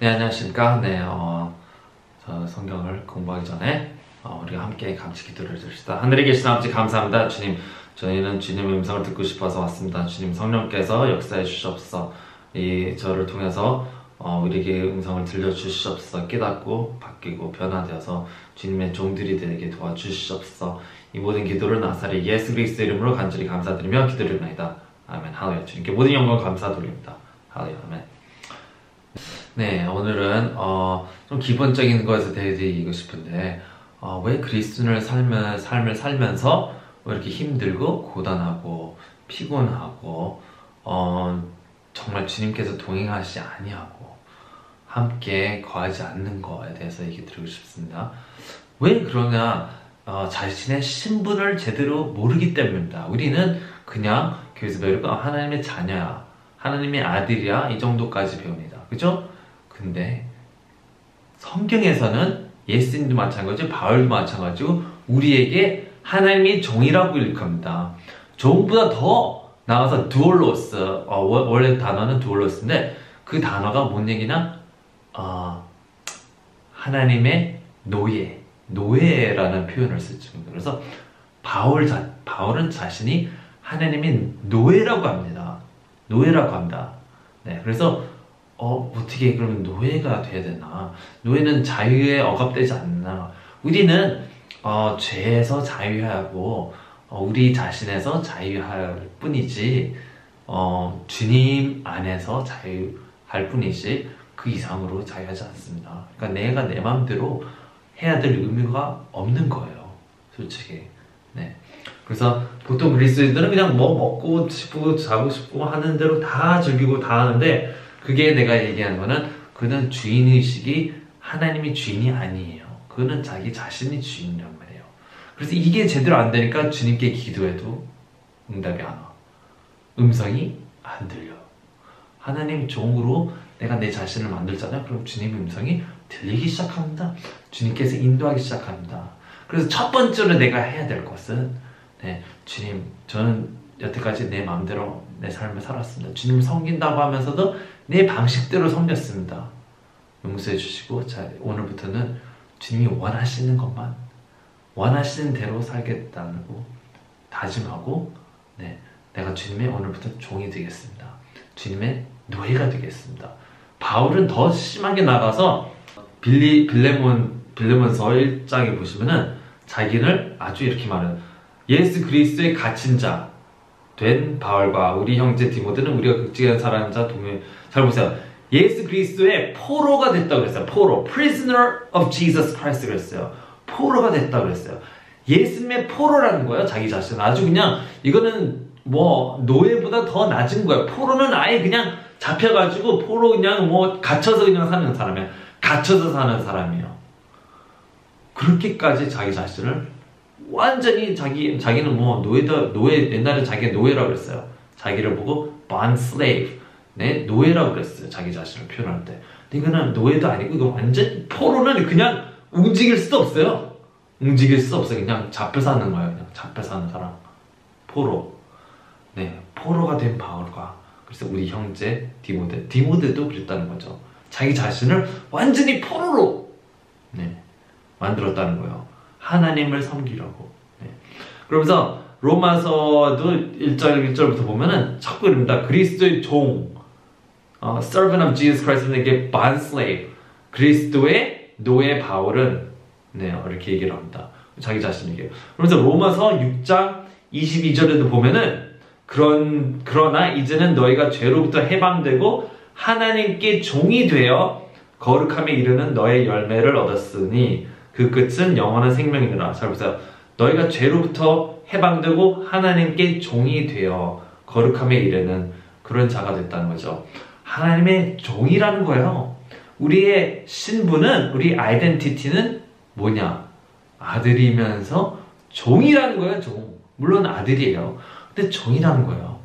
네, 안녕하십니까. 네, 어, 저 성경을 공부하기 전에 어, 우리가 함께 감치 기도를 드립시다. 하늘에 계신 아버지 감사합니다. 주님, 저희는 주님의 음성을 듣고 싶어서 왔습니다. 주님 성령께서 역사해 주시옵소서. 이 저를 통해서 어, 우리에게 음성을 들려주시옵소서 깨닫고 바뀌고 변화되어서 주님의 종들이 되게 도와주시옵소서 이 모든 기도를 나사렛 예수 그리스도 이름으로 간절히 감사드리며 기도드립니다. 아멘 할렐루야 주님께 모든 영광 감사 돌립니다. 할렐루야 아멘 네, 오늘은 어, 좀 기본적인 것에 대해 얘기하고 싶은데 어, 왜 그리스도인을 삶을, 삶을 살면서 왜 이렇게 힘들고 고단하고 피곤하고 어, 정말 주님께서 동행하시 아니하고 함께 거하지 않는 거에 대해서 얘기 드리고 싶습니다. 왜 그러냐? 어, 자신의 신분을 제대로 모르기 때문입니다. 우리는 그냥 교회에서 배우고 하나님의 자녀야, 하나님의 아들이야 이 정도까지 배웁니다. 그죠? 근데 성경에서는 예수님도 마찬가지고 바울도 마찬가지고 우리에게 하나님이 종이라고 일컫니다. 종보다 더 나가서 두올로스 어, 원래 단어는 두올로스인데 그 단어가 뭔 얘기냐? 어, 하나님의 노예, 노예라는 표현을 쓰죠. 그래서 바울 자, 바울은 자신이 하나님의 노예라고 합니다. 노예라고 합니다. 네, 그래서 어, 어떻게 그러면 노예가 돼야 되나? 노예는 자유에 억압되지 않나? 우리는 어, 죄에서 자유하고 어, 우리 자신에서 자유할 뿐이지 어, 주님 안에서 자유할 뿐이지 그 이상으로 자유하지 않습니다. 그러니까 내가 내 마음대로 해야 될 의미가 없는 거예요. 솔직히. 네. 그래서 보통 그리스도인들은 그냥 뭐 먹고 싶고 자고 싶고 하는 대로 다 즐기고 다 하는데 그게 내가 얘기하는 거는 그는 주인의식이 하나님이 주인이 아니에요. 그는 자기 자신이 주인이란 말이에요. 그래서 이게 제대로 안 되니까 주님께 기도해도 응답이 안 와. 음성이 안 들려. 하나님 종으로 내가 내 자신을 만들잖아요. 그럼 주님의 음성이 들리기 시작합니다. 주님께서 인도하기 시작합니다. 그래서 첫 번째로 내가 해야 될 것은 네, 주님, 저는 여태까지 내 마음대로 내 삶을 살았습니다. 주님을 섬긴다고 하면서도 내 방식대로 섬겼습니다. 용서해 주시고 자, 오늘부터는 주님이 원하시는 것만 원하시는 대로 살겠다고 다짐하고 네, 내가 주님의 오늘부터 종이 되겠습니다. 주님의 노예가 되겠습니다. 바울은 더 심하게 나가서 빌리 빌레몬 빌레몬서 1장에 보시면은 자기를 아주 이렇게 말해요. 예수 그리스도의 갇힌 자 된 바울과 우리 형제 디모데는 우리가 극지한 사랑하는 자 동료 잘 보세요. 예수 그리스도의 포로가 됐다고 그랬어요. 포로, prisoner of Jesus Christ 그랬어요. 포로가 됐다고 그랬어요. 예수님의 포로라는 거예요. 자기 자신. 아주 그냥 이거는 뭐 노예보다 더 낮은 거예요. 포로는 아예 그냥 잡혀가지고 포로 그냥 뭐 갇혀서 그냥 사는 사람이에요. 갇혀서 사는 사람이에요. 그렇게까지 자기 자신을 완전히 자기 자기는 뭐 노예다 노예 옛날에 자기 노예라고 그랬어요. 자기를 보고 bond slave 네 노예라고 그랬어요. 자기 자신을 표현할 때. 근데 이거는 노예도 아니고 이거 완전 포로는 그냥 움직일 수도 없어요. 움직일 수 없어. 그냥 잡혀 사는 거예요. 그냥 잡혀 사는 사람. 포로. 네, 포로가 된 바울과 그래서 우리 형제 디모데, 디모데도 그랬다는 거죠. 자기 자신을 완전히 포로로 네, 만들었다는 거예요. 하나님을 섬기려고. 네. 그러면서 로마서도 1절 1절부터 보면은 자꾸 이릅니다. 그리스도의 종, 어, servant of Jesus Christ에게 bond slave, 그리스도의 노예 바울은 네, 이렇게 얘기를 합니다. 자기 자신에게. 그러면서 로마서 6장 22절에도 보면은 그런 그러나 이제는 너희가 죄로부터 해방되고 하나님께 종이 되어 거룩함에 이르는 너의 열매를 얻었으니 그 끝은 영원한 생명이라. 잘 보세요. 너희가 죄로부터 해방되고 하나님께 종이 되어 거룩함에 이르는 그런 자가 됐다는 거죠. 하나님의 종이라는 거예요. 우리의 신분은 우리 아이덴티티는 뭐냐? 아들이면서 종이라는 거예요, 종. 물론 아들이에요. 근데 종이라는 거예요.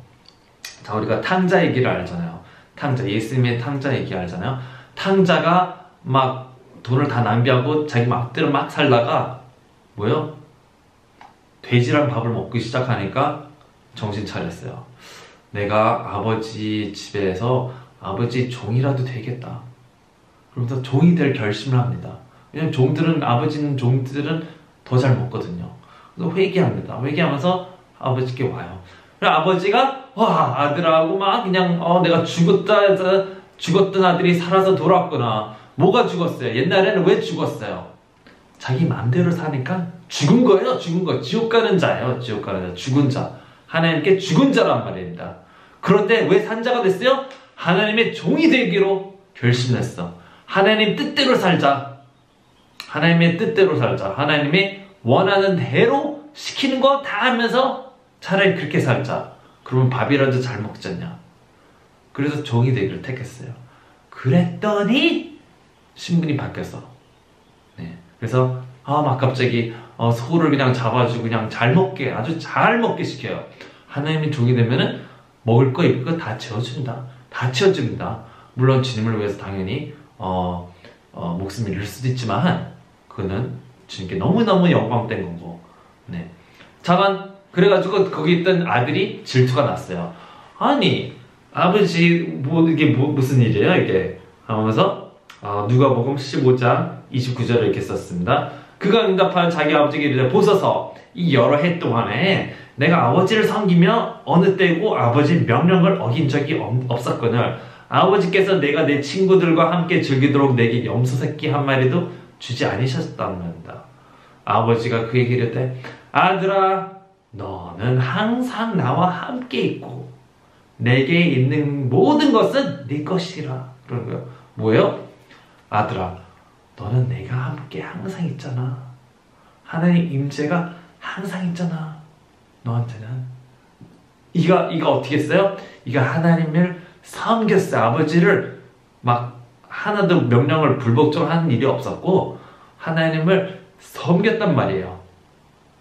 자, 우리가 탕자 얘기를 알잖아요. 탕자, 예수님의 탕자 얘기 알잖아요. 탕자가 막 돈을 다 낭비하고 자기 마음대로 막 살다가 뭐요? 돼지랑 밥을 먹기 시작하니까 정신 차렸어요. 내가 아버지 집에서 아버지 종이라도 되겠다. 그러면서 종이 될 결심을 합니다. 왜냐면 종들은 아버지는 종들은 더 잘 먹거든요. 그래서 회개합니다. 회개하면서 아버지께 와요. 그래서 아버지가 와 아들하고 막 그냥 어 내가 죽었다 해서 죽었던 아들이 살아서 돌아왔구나. 뭐가 죽었어요? 옛날에는 왜 죽었어요? 자기 마음대로 사니까 죽은 거예요. 죽은 거. 지옥 가는 자예요. 지옥 가는 자. 죽은 자. 하나님께 죽은 자란 말입니다. 그런데 왜 산자가 됐어요? 하나님의 종이 되기로 결심했어. 하나님 뜻대로 살자. 하나님의 뜻대로 살자. 하나님이 원하는 대로 시키는 거 다 하면서 차라리 그렇게 살자. 그러면 밥이라도 잘 먹잖냐. 그래서 종이 되기를 택했어요. 그랬더니 신분이 바뀌었어. 네. 그래서 아 막 갑자기 어, 소를 그냥 잡아주고 그냥 잘 먹게 아주 잘 먹게 시켜요. 하나님이 종이 되면은 먹을 거 입을 거 다 채워준다. 다 채워줍니다. 물론 주님을 위해서 당연히 어, 어, 목숨을 잃을 수도 있지만 그는 주님께 너무너무 영광된 거고 네. 잠깐 그래가지고 거기 있던 아들이 질투가 났어요. 아니 아버지 뭐 이게 뭐, 무슨 일이에요 이게 하면서 어, 누가복음 15장 29절을 이렇게 썼습니다. 그가 응답한 자기 아버지에게 이르되 보소서 이 여러 해 동안에 내가 아버지를 섬기며 어느 때고 아버지 명령을 어긴 적이 없었거늘 아버지께서 내가 내 친구들과 함께 즐기도록 내게 염소 새끼 한 마리도 주지 않으셨답니다. 아버지가 그에게 이르되 아들아 너는 항상 나와 함께 있고 내게 있는 모든 것은 네 것이라 그런 거예요. 뭐예요? 아들아 너는 내가 함께 항상 있잖아. 하나님 임재가 항상 있잖아. 너한테는 이가 이가 어떻게 했어요? 이가 하나님을 섬겼어요. 아버지를 막 하나도 명령을 불복종 하는 일이 없었고 하나님을 섬겼단 말이에요.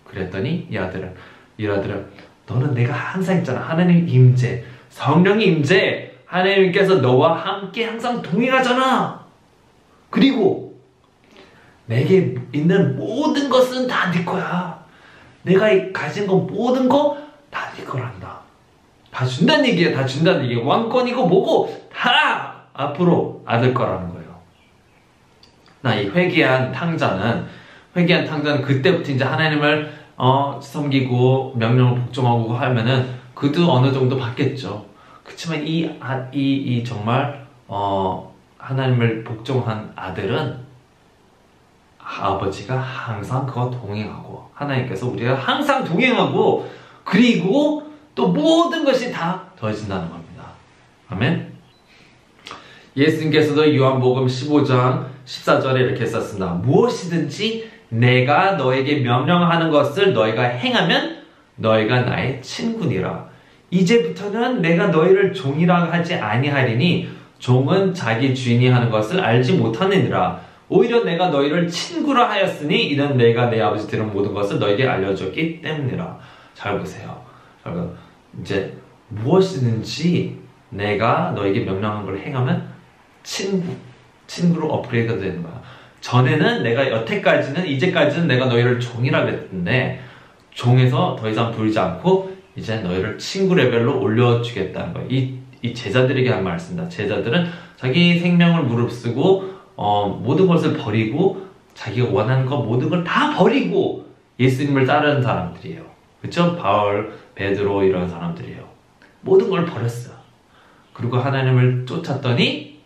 그랬더니 이 아들은 이 아들은 너는 내가 항상 있잖아. 하나님 임재, 성령이 임재, 하나님께서 너와 함께 항상 동행하잖아. 그리고 내게 있는 모든 것은 다 네 거야. 내가 가진 건 모든 거 다 네 거란다. 다 준다는 얘기야. 다 준다는 얘기야. 왕권이고 뭐고 다 앞으로 아들 거라는 거예요. 나 이 회개한 탕자는 회개한 탕자는 그때부터 이제 하나님을 어, 섬기고 명령을 복종하고 하면은 그도 어느 정도 받겠죠. 그렇지만 이, 아, 이, 이 정말 어, 하나님을 복종한 아들은 아버지가 항상 그와 동행하고 하나님께서 우리가 항상 동행하고 그리고 또 모든 것이 다 더해진다는 겁니다. 아멘. 예수님께서도 요한복음 15장 14절에 이렇게 썼습니다. 무엇이든지 내가 너에게 명령하는 것을 너희가 행하면 너희가 나의 친구니라. 이제부터는 내가 너희를 종이라 하지 아니하리니 종은 자기 주인이 하는 것을 알지 못하느니라. 오히려 내가 너희를 친구라 하였으니 이는 내가 내 아버지 들은 모든 것을 너에게 알려줬기 때문이라. 잘 보세요. 이제 무엇이든지 내가 너에게 명령한 걸 행하면 친구, 친구로 업그레이드 되는 거야. 전에는 내가 여태까지는 이제까지는 내가 너희를 종이라 그랬는데 종에서 더 이상 부르지 않고 이제 너희를 친구 레벨로 올려주겠다는 거예요. 이, 이 제자들에게 한 말씀입니다. 제자들은 자기 생명을 무릅쓰고 어, 모든 것을 버리고 자기가 원하는 것 모든 걸 다 버리고 예수님을 따르는 사람들이에요. 그렇죠? 바울, 베드로 이런 사람들이에요. 모든 걸 버렸어. 그리고 하나님을 쫓았더니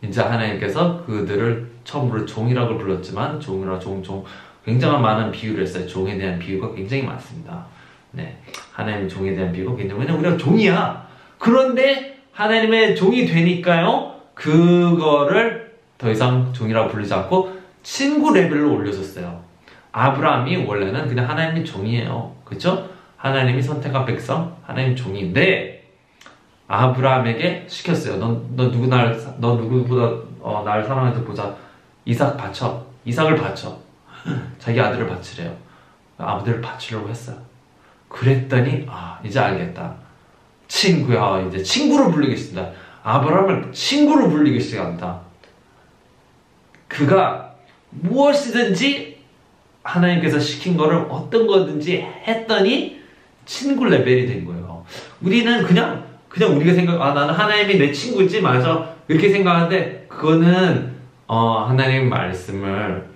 이제 하나님께서 그들을 처음으로 종이라고 불렀지만 종이라 종, 종 굉장한 많은 비유를 했어요. 종에 대한 비유가 굉장히 많습니다. 네, 하나님의 종에 대한 비유가 굉장히 왜냐면 우리가 종이야. 그런데 하나님의 종이 되니까요. 그거를 더 이상 종이라고 부르지 않고 친구 레벨로 올려줬어요. 아브라함이 원래는 그냥 하나님의 종이에요. 그렇죠? 하나님이 선택한 백성, 하나님 종인데 아브라함에게 시켰어요. 너, 너 누구 날, 너 누구보다 어, 날 사랑해서 보자. 이삭 바쳐. 이삭을 바쳐. 자기 아들을 바치래요. 아들을 바치려고 했어요. 그랬더니 아 이제 알겠다. 친구야 이제 친구를 불리겠습니다. 아브라함을 친구로 불리기 시작합니다. 그가 무엇이든지 하나님께서 시킨 거를 어떤 거든지 했더니 친구 레벨이 된 거예요. 우리는 그냥 그냥 우리가 생각 아 나는 하나님이 내 친구지 맞아 이렇게 생각하는데 그거는 어, 하나님 말씀을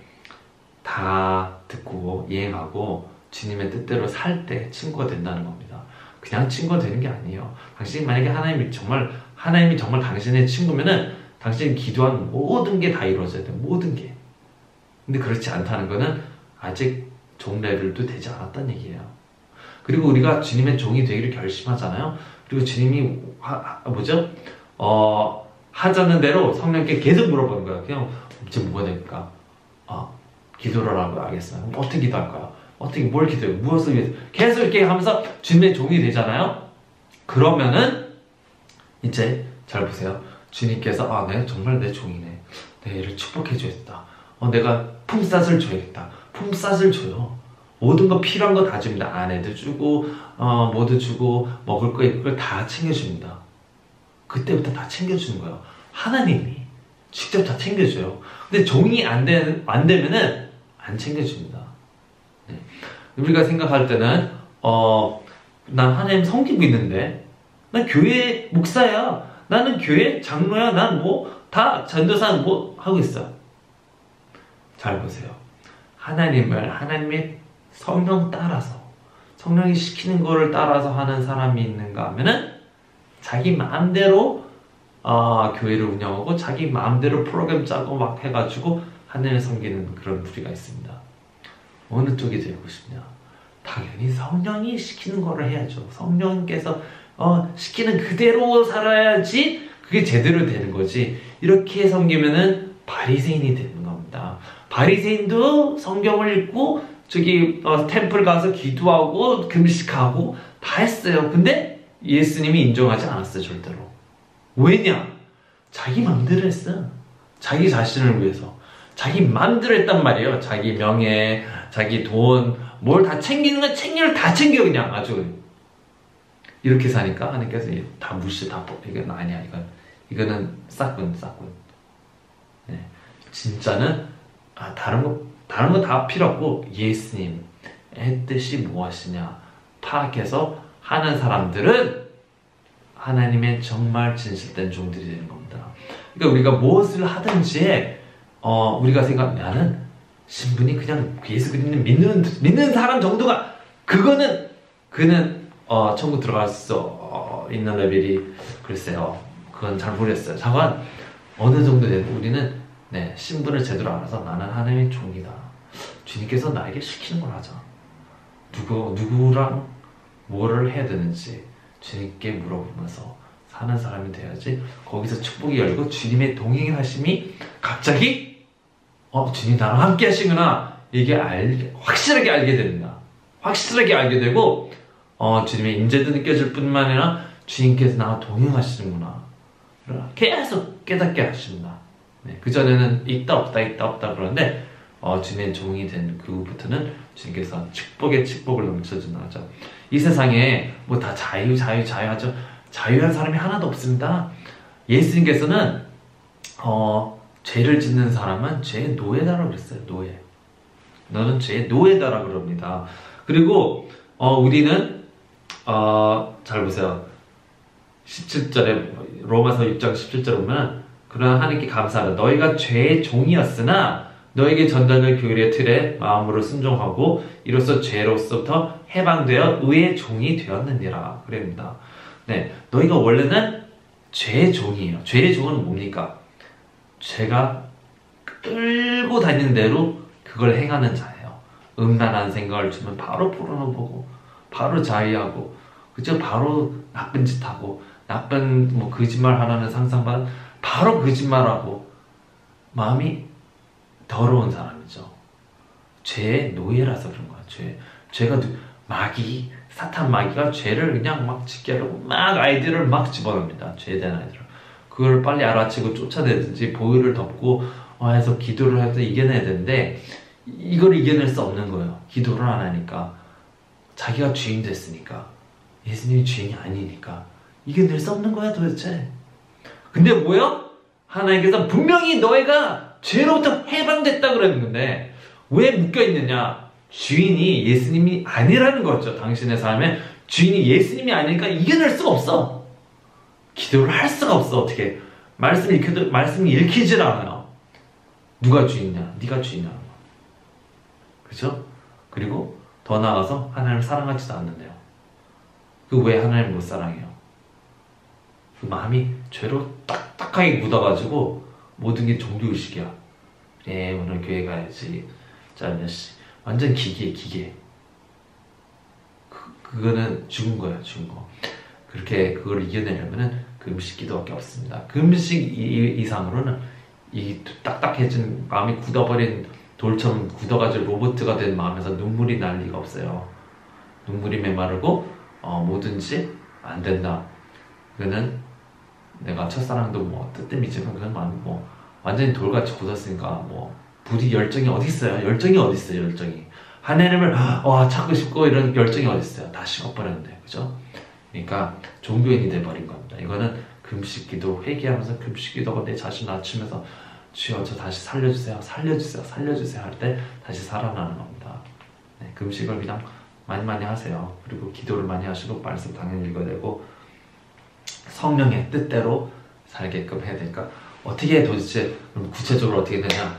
다 듣고 이행하고 주님의 뜻대로 살 때 친구가 된다는 겁니다. 그냥 친구가 되는 게 아니에요. 당신이 만약에 하나님이 정말 하나님이 정말 당신의 친구면은 당신이 기도한 모든 게 다 이루어져야 돼. 모든 게. 근데 그렇지 않다는 거는 아직 종 레벨도 되지 않았다는 얘기예요. 그리고 우리가 주님의 종이 되기를 결심하잖아요. 그리고 주님이 하, 뭐죠? 어, 하자는 대로 성령께 계속 물어보는 거예요. 그냥 이제 뭐가 될까? 아, 기도를 하고 알겠어요. 어떻게 기도할까요? 어떻게 뭘 기도해요? 무엇을 위해서? 계속 이렇게 하면서 주님의 종이 되잖아요. 그러면은 이제 잘 보세요. 주님께서 아, 내 정말 내 종이네. 내 얘를 축복해 줘야겠다. 어, 내가 품삯을 줘야겠다. 품삯을 줘요. 모든 거 필요한 거 다 줍니다. 아내도 주고 어, 뭐도 주고 먹을 거 입을 다 챙겨줍니다. 그때부터 다 챙겨주는 거예요. 하나님이 직접 다 챙겨줘요. 근데 종이 안, 되, 안 되면은 안 챙겨줍니다. 네. 우리가 생각할 때는 어, 난 하나님 섬기고 있는데 난 교회 목사야. 나는 교회 장로야. 난 뭐 다 전도사 뭐 하고 있어. 잘 보세요. 하나님을 하나님의 성령 따라서 성령이 시키는 거를 따라서 하는 사람이 있는가 하면은 자기 마음대로 어, 교회를 운영하고 자기 마음대로 프로그램 짜고 막 해가지고 하늘을 섬기는 그런 부리가 있습니다. 어느 쪽이 되고 싶냐? 당연히 성령이 시키는 거를 해야죠. 성령께서 어, 시키는 그대로 살아야지 그게 제대로 되는 거지. 이렇게 섬기면은 바리새인이 되는 겁니다. 바리새인도 성경을 읽고 저기 어, 템플 가서 기도하고 금식하고 다 했어요. 근데 예수님이 인정하지 않았어요, 절대로. 왜냐? 자기 마음대로 했어. 자기 자신을 위해서. 자기 마음대로 했단 말이에요. 자기 명예, 자기 돈, 뭘 다 챙기는 건 챙기를 다 챙겨, 그냥 아주. 이렇게 사니까 하나님께서 다 무시, 다, 이건 아니야, 이건. 이거는 싹군, 싹군. 네. 진짜는, 아, 다른 거, 다른 거 다 필요 없고, 예수님 의 뜻이 무엇이냐 파악해서 하는 사람들은 하나님의 정말 진실된 종들이 되는 겁니다. 그러니까 우리가 무엇을 하든지 어, 우리가 생각 나는 신분이 그냥 예수 그리스도 믿는 믿는 사람 정도가 그거는 그는 어, 천국 들어갈 수 어, 있는 레벨이 글쎄요 그건 잘 모르겠어요. 잠깐 어느 정도 되도 우리는 네, 신분을 제대로 알아서 나는 하나님의 종이다. 주님께서 나에게 시키는 걸 하자. 누구 누구랑 뭐를 해야 되는지 주님께 물어보면서 사는 사람이 돼야지 거기서 축복이 열고 주님의 동행하심이 갑자기 어 주님 나랑 함께 하시구나 이게 알 확실하게 알게 됩니다 확실하게 알게 되고 어 주님의 임재도 느껴질 뿐만 아니라 주님께서 나와 동행하시는구나 계속 깨닫게 하십니다 네, 그전에는 있다 없다 있다 없다 그러는데 어, 주님의 종이 된 그 후부터는 주님께서 축복의 축복을 넘쳐주는 하죠. 이 세상에 뭐 다 자유, 자유, 자유 하죠. 자유한 사람이 하나도 없습니다. 예수님께서는 어, 죄를 짓는 사람은 죄의 노예다라고 그랬어요. 노예. 너는 죄의 노예다라고 그럽니다. 그리고 어, 우리는 어, 잘 보세요. 17절에 로마서 6장 17절 보면 그러나 하나님께 감사하라 너희가 죄의 종이었으나 너에게 전달될 교리의 틀에 마음으로 순종하고 이로써 죄로서부터 해방되어 의의 종이 되었느니라 그럽니다. 네, 너희가 원래는 죄의 종이에요. 죄의 종은 뭡니까? 죄가 끌고 다니는 대로 그걸 행하는 자예요. 음란한 생각을 주면 바로 풀어놓고 바로 자위하고 그죠? 바로 나쁜 짓 하고 나쁜 뭐 거짓말 하나는 상상받 바로 거짓말하고 마음이 더러운 사람이죠. 죄의 노예라서 그런 거야. 죄, 죄가 마귀, 사탄 마귀가 죄를 그냥 막 짓게 하려고 막 아이들을 막 집어넣습니다. 죄된 아이들을. 그걸 빨리 알아채고 쫓아내든지 보혈을 덮고 어, 해서 기도를 해서 이겨내야 되는데 이걸 이겨낼 수 없는 거예요. 기도를 안 하니까. 자기가 주인 됐으니까. 예수님이 주인이 아니니까. 이겨낼 수 없는 거야 도대체. 근데 뭐요? 하나님께서 분명히 너희가 죄로부터 해방됐다 그러는 건데 왜 묶여 있느냐? 주인이 예수님이 아니라는 거죠. 당신의 삶에 주인이 예수님이 아니니까 이겨낼 수가 없어. 기도를 할 수가 없어. 어떻게 말씀 읽혀도 말씀이 읽히질 않아요. 누가 주인이냐? 네가 주인이야. 그죠? 그리고 더 나아가서 하나님을 사랑하지도 않는데요. 그 왜 하나님을 못 사랑해요? 그 마음이 죄로 딱딱하게 묻어가지고 모든 게 종교의식이야. 예, 오늘 교회 가야지. 자, 몇 시. 완전 기계, 기계. 그, 그거는 죽은 거야, 죽은 거. 그렇게 그걸 이겨내려면은 금식 기도밖에 없습니다. 금식 이상으로는 이 딱딱해진 마음이 굳어버린 돌처럼 굳어가지고 로봇가 된 마음에서 눈물이 날 리가 없어요. 눈물이 메마르고 어, 뭐든지 안 된다. 그는 내가 첫사랑도 뭐 뜨뜻미지만 그건 뭐 완전히 돌같이 굳었으니까 뭐 불이 열정이 어디 있어요? 열정이 어디 있어요? 열정이 하나님을 와 찾고 싶고 이런 열정이 어디 있어요? 다 식어버렸는데 그죠? 그러니까 종교인이 돼버린 겁니다. 이거는 금식기도 회개하면서 금식기도가 내 자신 낮추면서 주여 저 다시 살려주세요 살려주세요 살려주세요 할 때 다시 살아나는 겁니다. 네, 금식을 그냥 많이 많이 하세요. 그리고 기도를 많이 하시고 말씀 당연히 읽어야 되고 성령의 뜻대로 살게끔 해야 되니까 어떻게 도대체 구체적으로 어떻게 되냐?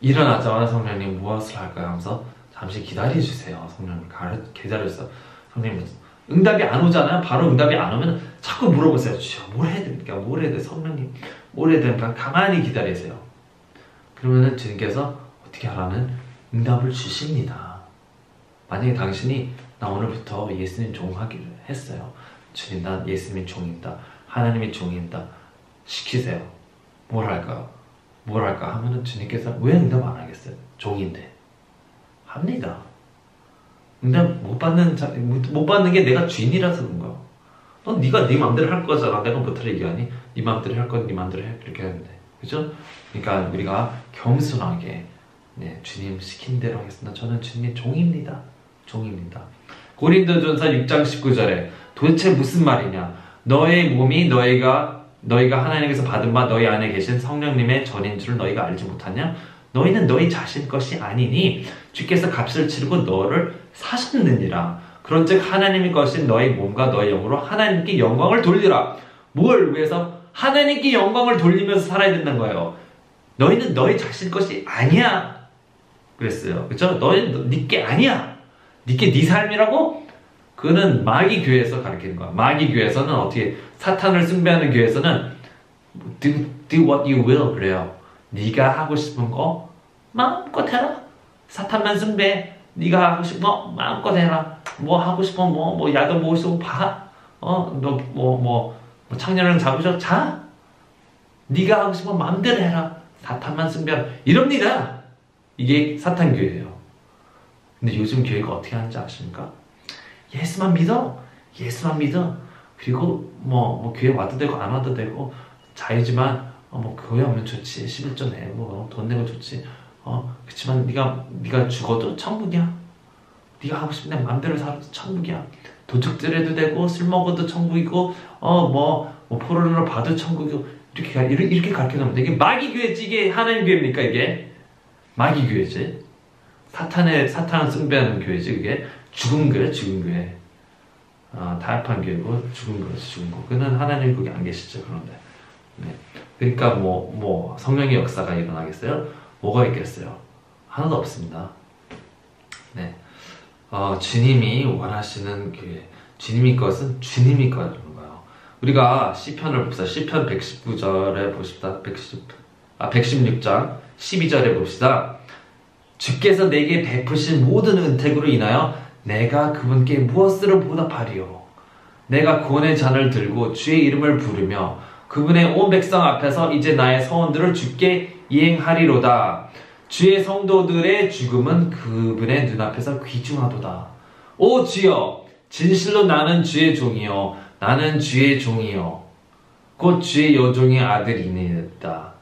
일어나자마자 성령님 무엇을 할까요? 하면서 잠시 기다려주세요. 성령님 기다려주세요. 성령님 응답이 안 오잖아요. 바로 응답이 안 오면 자꾸 물어보세요. 주여 뭘 해야 됩니까? 뭘 해야 돼? 성령님 됩니까 가만히 기다리세요 그러면은 주님께서 어떻게 하라는 응답을 주십니다 만약에 당신이 나 오늘부터 예수님 종하기를 했어요 주님 난 예수님의 종이다 하나님의 종이다 시키세요 뭘 할까요? 뭘 할까 하면은 주님께서 왜 응답 안 하겠어요? 종인데 합니다. 응답 못 받는 자, 못 받는 게 내가 주인이라서 그런 거야. 너 네가 네 마음대로 할 거잖아. 내가 못하 얘기하니? 네 마음대로 할 건네 마음대로 해. 그렇게 하는데, 그죠? 그러니까 우리가 겸손하게 네, 주님 시킨 대로 하겠습니다. 저는 주님의 종입니다. 종입니다. 고린도전서 6장 19절에 도대체 무슨 말이냐? 너의 몸이 너희가 너희가 하나님께서 받은 바 너희 안에 계신 성령님의 전인 줄 너희가 알지 못하냐? 너희는 너희 자신 것이 아니니 주께서 값을 치르고 너를 사셨느니라. 그런즉 하나님의 것인 너희 몸과 너희 영으로 하나님께 영광을 돌리라. 뭘 위해서? 하나님께 영광을 돌리면서 살아야 된다는 거예요. 너희는 너희 자신 것이 아니야. 그랬어요. 그죠? 너희는 니께 아니야. 니께 네 삶이라고? 그거는 마귀 교회에서 가르치는 거야. 마귀 교회에서는 어떻게 사탄을 숭배하는 교회에서는 do, do what you will 그래요. 네가 하고 싶은 거 마음껏 해라. 사탄만 숭배. 네가 하고 싶은 거 마음껏 해라. 뭐 하고 싶어 뭐 뭐 야동 보고 싶으 봐. 어너 뭐뭐 뭐, 뭐 창녀랑 잡으셔 자. 네가 하고 싶은 마음대로 해라. 사탄만 숭배하라. 이럽니다. 이게 사탄 교회예요. 근데 요즘 교회가 어떻게 하는지 아십니까? 예수만 믿어. 예수만 믿어. 그리고 뭐, 뭐 교회 와도 되고 안 와도 되고 자유지만 어, 뭐 교회 오면 좋지. 11조 내고 어, 돈 내고 좋지. 어, 그렇지만 네가 네가 죽어도 천국이야. 네가 하고 싶은 데 마음대로 살아도 천국이야. 도둑질해도 되고 술 먹어도 천국이고 어뭐 뭐 포로로 봐도 천국이고 이렇게 이렇게, 이렇게 가르쳐 놓으면 이게 마귀 교회지 이게 하나님 교회입니까 이게 마귀 교회지 사탄의 사탄을 숭배하는 교회지 그게 죽은 교회, 죽은 교회. 아, 타협한 교회고 죽은 거지, 죽은 거. 그는 하나님 거기 안 계시죠, 그런데. 네. 그러니까 뭐, 뭐, 성령의 역사가 일어나겠어요? 뭐가 있겠어요? 하나도 없습니다. 네. 어, 주님이 원하시는 교회, 주님이 것은 주님이 거라는 거예요. 우리가 시편을 봅시다. 시편 119절에 보십시다. 110, 아, 116장 12절에 봅시다. 주께서 내게 베푸신 모든 은택으로 인하여 내가 그분께 무엇으로 보답하리요? 내가 구원의 잔을 들고 주의 이름을 부르며 그분의 온 백성 앞에서 이제 나의 서원들을 주께 이행하리로다. 주의 성도들의 죽음은 그분의 눈앞에서 귀중하도다. 오 주여, 진실로 나는 주의 종이요, 나는 주의 종이요, 곧 주의 여종의 아들이니이다.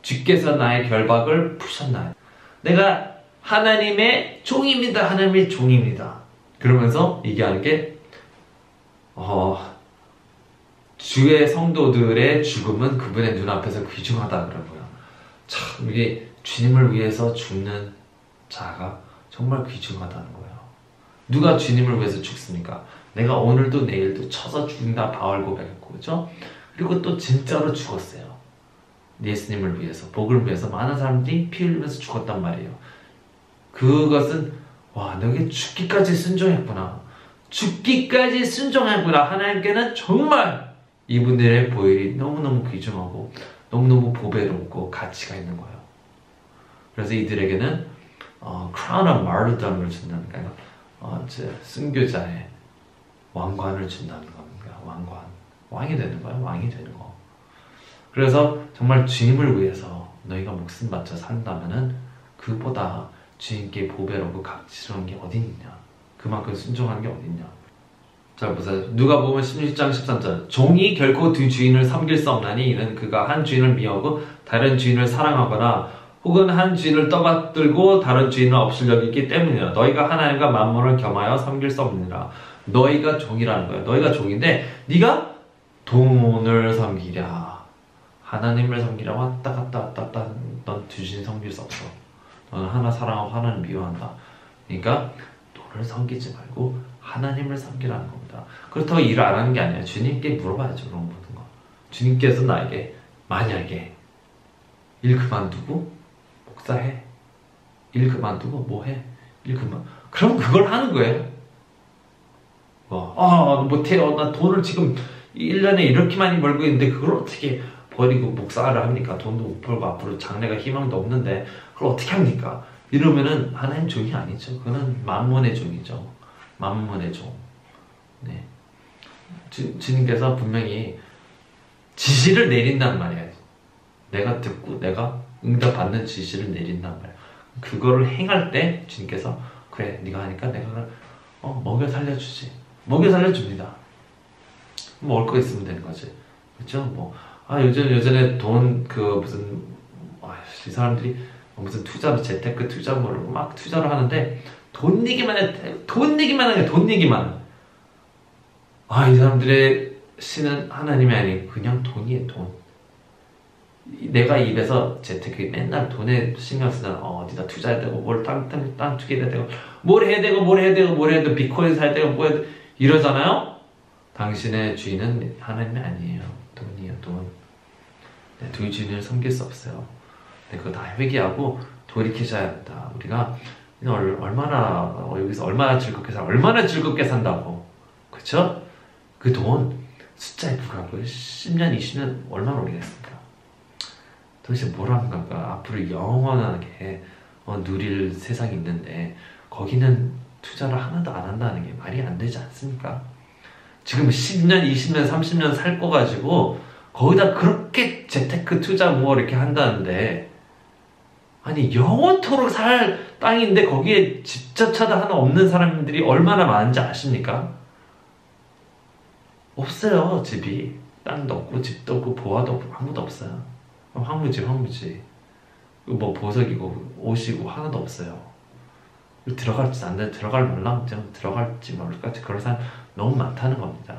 주께서 나의 결박을 푸셨나요? 내가 하나님의 종입니다. 하나님의 종입니다. 그러면서 얘기하는 게 어, 주의 성도들의 죽음은 그분의 눈앞에서 귀중하다 거야. 참 이게 주님을 위해서 죽는 자가 정말 귀중하다는 거예요. 누가 주님을 위해서 죽습니까? 내가 오늘도 내일도 쳐서 죽는다 바울 고백했고 그죠? 그리고 또 진짜로 죽었어요. 예수님을 위해서 복을 위해서 많은 사람들이 피 흘리면서 죽었단 말이에요. 그것은 와 너게 죽기까지 순종했구나. 죽기까지 순종했구나. 하나님께는 정말 이분들의 보혈이 너무너무 귀중하고 너무너무 보배롭고 가치가 있는 거예요. 그래서 이들에게는 어, crown of martyrdom을 준다는 거예요. 어, 순교자의 왕관을 준다는 겁니다. 왕관. 왕이 되는 거예요. 왕이 되는 거. 그래서 정말 주님을 위해서 너희가 목숨 바쳐 산다면은 그보다 주님께 보배롭고 가치스러운 게 어디 있냐. 그만큼 순종하는 게 있냐. 자 보세요. 누가 보면 16장 13절 종이 결코 두 주인을 섬길 수 없나니 이는 그가 한 주인을 미워하고 다른 주인을 사랑하거나 혹은 한 주인을 떠받들고 다른 주인을 없을 여기기 때문이라 너희가 하나님과 만물을 겸하여 섬길 수 없느니라. 너희가 종이라는 거야 너희가 종인데 네가 돈을 섬기랴. 하나님을 섬기랴. 왔다 갔다 왔다 갔다 넌두 주인 섬길 수 없어. 너는 하나 사랑하고 하나는 미워한다. 그러니까 돈을 섬기지 말고 하나님을 섬기라는 겁니다. 그렇다고 일을 안 하는 게 아니라 주님께 물어봐야죠. 그런 모든 거. 주님께서 나에게 만약에 일 그만두고 목사해. 일 그만두고 뭐 해? 일 그만. 그럼 그걸 하는 거예요. 뭐, 아, 못해요. 나 돈을 지금 1년에 이렇게 많이 벌고 있는데 그걸 어떻게 버리고 목사를 합니까? 돈도 못 벌고 앞으로 장래가 희망도 없는데 그걸 어떻게 합니까? 이러면은 하나님 종이 아니죠. 그거는 만문의 종이죠. 만문의 종. 네. 주, 주님께서 분명히 지시를 내린단 말이에요. 내가 듣고 내가 응답받는 지시를 내린단 말이에요. 그거를 행할 때 주님께서 그래 네가 하니까 내가 어, 먹여 살려주지. 먹여 살려줍니다. 먹을 거 있으면 되는 거지. 그렇죠? 뭐, 아, 요즘, 예전에 돈, 그, 무슨, 아, 이 사람들이 무슨 투자로, 재테크 투자 뭐를 막 투자를 하는데, 돈 얘기만 해, 돈 얘기만 하게 돈 얘기만. 아, 이 사람들의 신은 하나님이 아니고 그냥 돈이에요, 돈. 내가 입에서 재테크 맨날 돈에 신경 쓰잖아. 어, 디다 투자해야 되고, 뭘 땅, 땅, 땅 투기해야 되고, 뭘 해야 되고, 뭘 해야 되고, 뭘 해야 되고, 비코인 사야 되고, 뭐 해야 되고, 이러잖아요? 당신의 주인은 하나님이 아니에요. 돈이에요, 돈. 네, 두 주인을 섬길 수 없어요. 네, 그거 다 회개하고 돌이키셔야 한다. 우리가 얼마나 어, 여기서 얼마나 즐겁게 살 얼마나 즐겁게 산다고 그쵸? 그 돈 숫자에 불과하고 10년 20년 얼마나 오래겠습니까 도대체 건가 앞으로 영원하게 어, 누릴 세상이 있는데 거기는 투자를 하나도 안 한다는 게 말이 안 되지 않습니까? 지금 10년, 20년, 30년 살 거 가지고 거기다 그렇게 재테크 투자 뭐 이렇게 한다는데 아니 영원토록 살 땅인데 거기에 집자차도 하나 없는 사람들이 얼마나 많은지 아십니까? 없어요 집이 땅도 없고 집도 없고 보화도 없고 아무도 없어요 황무지 황무지 뭐 보석이고 옷이고 하나도 없어요 들어갈지 안 돼, 들어갈 말랑 들어갈지 모를까 그런 사람 너무 많다는 겁니다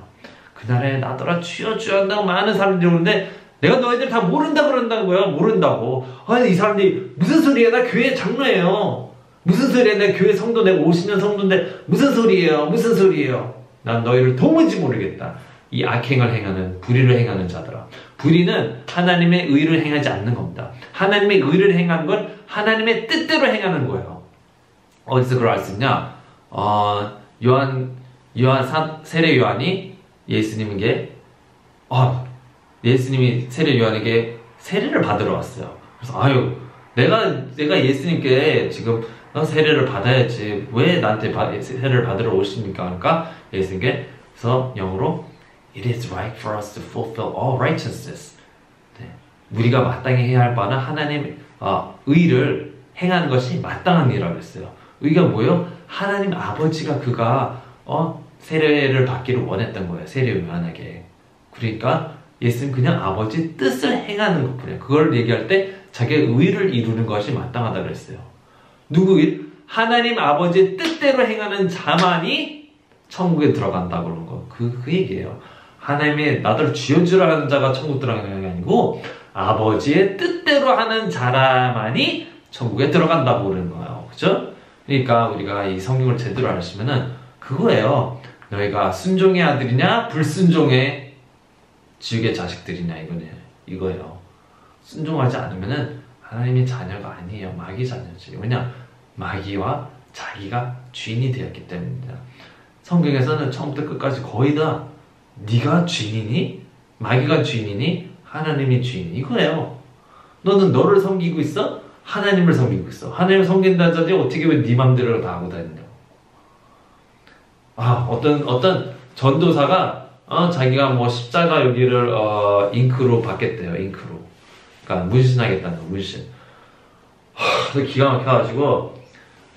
그날에 나더러 주여 주여 한다고 많은 사람들이 오는데 내가 너희들 다 모른다 그런다고요. 모른다고. 아니 이 사람들이 무슨 소리야? 나 교회 장로예요. 무슨 소리야? 내 교회 성도 내가 50년 성도인데 무슨 소리예요? 무슨 소리예요? 난 너희를 도무지 모르겠다. 이 악행을 행하는 불의를 행하는 자들아. 불의는 하나님의 의를 행하지 않는 겁니다. 하나님의 의를 행하는 건 하나님의 뜻대로 행하는 거예요. 어디서 그걸 알 수 있냐? 어, 요한 요한 세례 요한이 예수님에게 어, 예수님이 세례 요한에게 세례를 받으러 왔어요. 그래서 아유 내가 내가 예수님께 지금 세례를 받아야지 왜 나한테 세례를 받으러 오십니까? 그러니까 예수님께서 영어로 It is right for us to fulfill all righteousness. 네. 우리가 마땅히 해야 할 바는 하나님 어, 의를 행하는 것이 마땅한 일이라고 했어요. 의가 뭐예요? 하나님 아버지가 그가 어, 세례를 받기를 원했던 거예요. 세례 요한에게. 그러니까 예수는 그냥 아버지 뜻을 행하는 것뿐이에요. 그걸 얘기할 때 자기의 의를 이루는 것이 마땅하다 그랬어요. 누구 일? 하나님 아버지의 뜻대로 행하는 자만이 천국에 들어간다 그런 거. 그, 그 얘기예요. 하나님의 나를 쥐어주라 하는 자가 천국 들어가는 게 아니고 아버지의 뜻대로 하는 자라만이 천국에 들어간다고 그러는 거예요. 그죠? 그러니까 우리가 이 성경을 제대로 알으시면은 그거예요. 너희가 순종의 아들이냐 불순종의 지옥의 자식들이냐 이거네 이거예요. 순종하지 않으면은 하나님의 자녀가 아니에요. 마귀 자녀지. 왜냐? 마귀와 자기가 주인이 되었기 때문입니다. 성경에서는 처음부터 끝까지 거의 다 네가 주인이니 마귀가 주인이니 하나님이 주인 이거예요. 너는 너를 섬기고 있어? 하나님을 섬기고 있어. 하나님을 섬긴다는 자들이 어떻게 왜네 맘대로 다 하고 다니냐? 아 어떤 어떤 전도사가 어, 자기가 뭐 십자가 여기를 어, 잉크로 받겠대요. 잉크로. 그러니까 문신하겠다는 거, 문신. 하, 기가 막혀가지고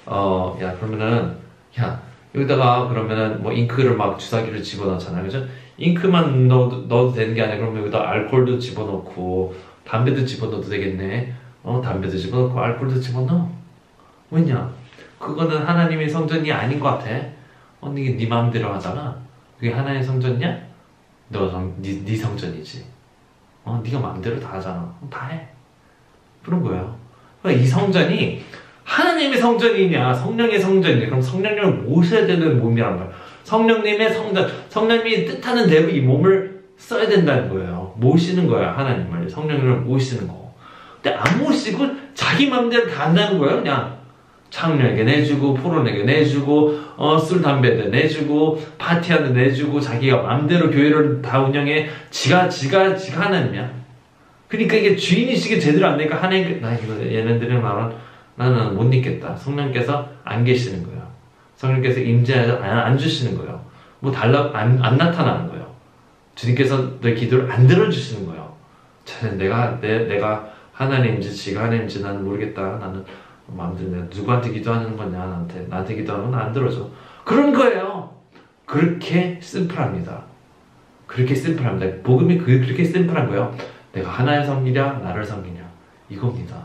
어, 야 그러면은 야 여기다가 그러면은 뭐 잉크를 막 주사기를 집어넣잖아요, 그죠? 잉크만 넣어도, 넣어도 되는 게 아니라 그러면 여기다 알코올도 집어넣고 담배도 집어넣어도 되겠네. 어, 담배도 집어넣고 알코올도 집어넣어. 왜냐? 그거는 하나님의 성전이 아닌 것 같아. 어, 이게 네 마음대로 하잖아. 그게 하나의 성전이냐? 너 성, 네, 네 성전이지. 어, 네가 마음대로 다 하잖아. 다 해. 그런 거예요. 그러니까 이 성전이 하나님의 성전이냐, 성령의 성전이냐, 그럼 성령님을 모셔야 되는 몸이란 말이야. 성령님의 성전, 성령님이 뜻하는 대로 이 몸을 써야 된다는 거예요. 모시는 거야, 하나님을. 성령님을 모시는 거. 근데 안 모시고 자기 마음대로 다 한다는 거예요, 그냥. 창녀에게 내주고, 포론에게 내주고, 어, 술, 담배도 내주고, 파티하는 내주고, 자기가 마음대로 교회를 다 운영해. 지가, 지가, 지가 하나님이야. 그러니까 이게 주인이시게 제대로 안 되니까 하나님, 나 이거 얘네들은 말은 나는 못 잊겠다. 성령께서 안 계시는 거예요. 성령께서 임재하지 안 주시는 거예요. 뭐 달라 안, 안 나타나는 거예요. 주님께서 내 기도를 안 들어주시는 거예요. 저는 내가 내, 내가 하나님인지 지가 하나님인지 나는 모르겠다. 나는 마음대로 누구한테 기도하는 거냐 나한테 나한테 기도하면 안 들어줘. 그런 거예요. 그렇게 심플합니다. 그렇게 심플합니다. 복음이 그, 그렇게 심플한 거예요. 내가 하나를 섬기냐 나를 섬기냐 이겁니다.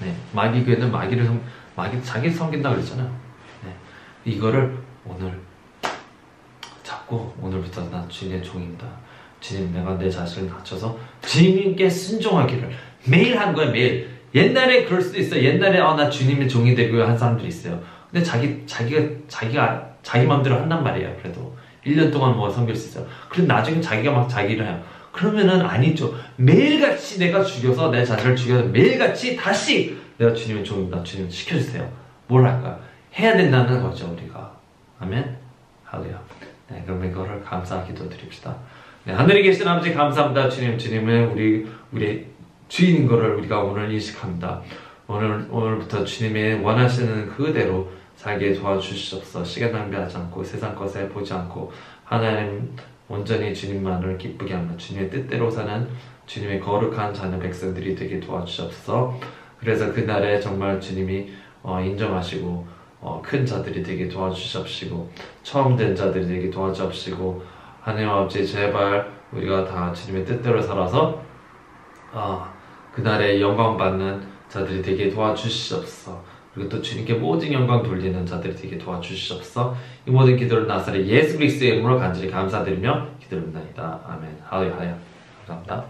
네, 마귀 교회는 마귀를 섬, 마귀 자기 섬긴다 그랬잖아요. 네, 이거를 오늘 잡고 오늘부터 나 주님의 종입니다. 주님 내가 내 자신을 낮춰서 주님께 순종하기를 매일 하는 거야 매일. 옛날에 그럴 수도 있어. 옛날에 어, 나 주님의 종이 되고 한 사람들이 있어요. 근데 자기 자기가 자기가 자기 마음대로 한단 말이에요. 그래도 1년 동안 뭐 섬길 수 있어요. 그럼 나중에 자기가 막 자기를 해요. 그러면은 아니죠. 매일같이 내가 죽여서 내 자신을 죽여서 매일같이 다시 내가 주님의 종입니다. 주님 시켜주세요. 뭘 할까? 해야 된다는 거죠 우리가. 아멘. 할렐루야. 네, 그럼 이거를 감사 기도 드립시다. 네, 하늘에 계신 아버지 감사합니다. 주님, 주님은 우리 우리 주인인 것을 우리가 오늘 인식합니다. 오늘 오늘부터 주님의 원하시는 그대로 살게 도와주시옵소서. 시간 낭비하지 않고 세상 것에 보지 않고 하나님 온전히 주님만을 기쁘게 하며 주님의 뜻대로 사는 주님의 거룩한 자녀 백성들이 되게 도와주시옵소서. 그래서 그날에 정말 주님이 어, 인정하시고 어, 큰 자들이 되게 도와주시옵시고 처음 된 자들이 되게 도와주옵시고 하나님 아버지 제발 우리가 다 주님의 뜻대로 살아서 어, 그날에 영광 받는 자들이 되게 도와주시옵소서. 그리고 또 주님께 모든 영광 돌리는 자들이 되게 도와주시옵소서. 이 모든 기도를 나사렛 예수 그리스도의 이름으로 간절히 감사드리며 기도합니다. 아멘. 할렐루야. 감사합니다.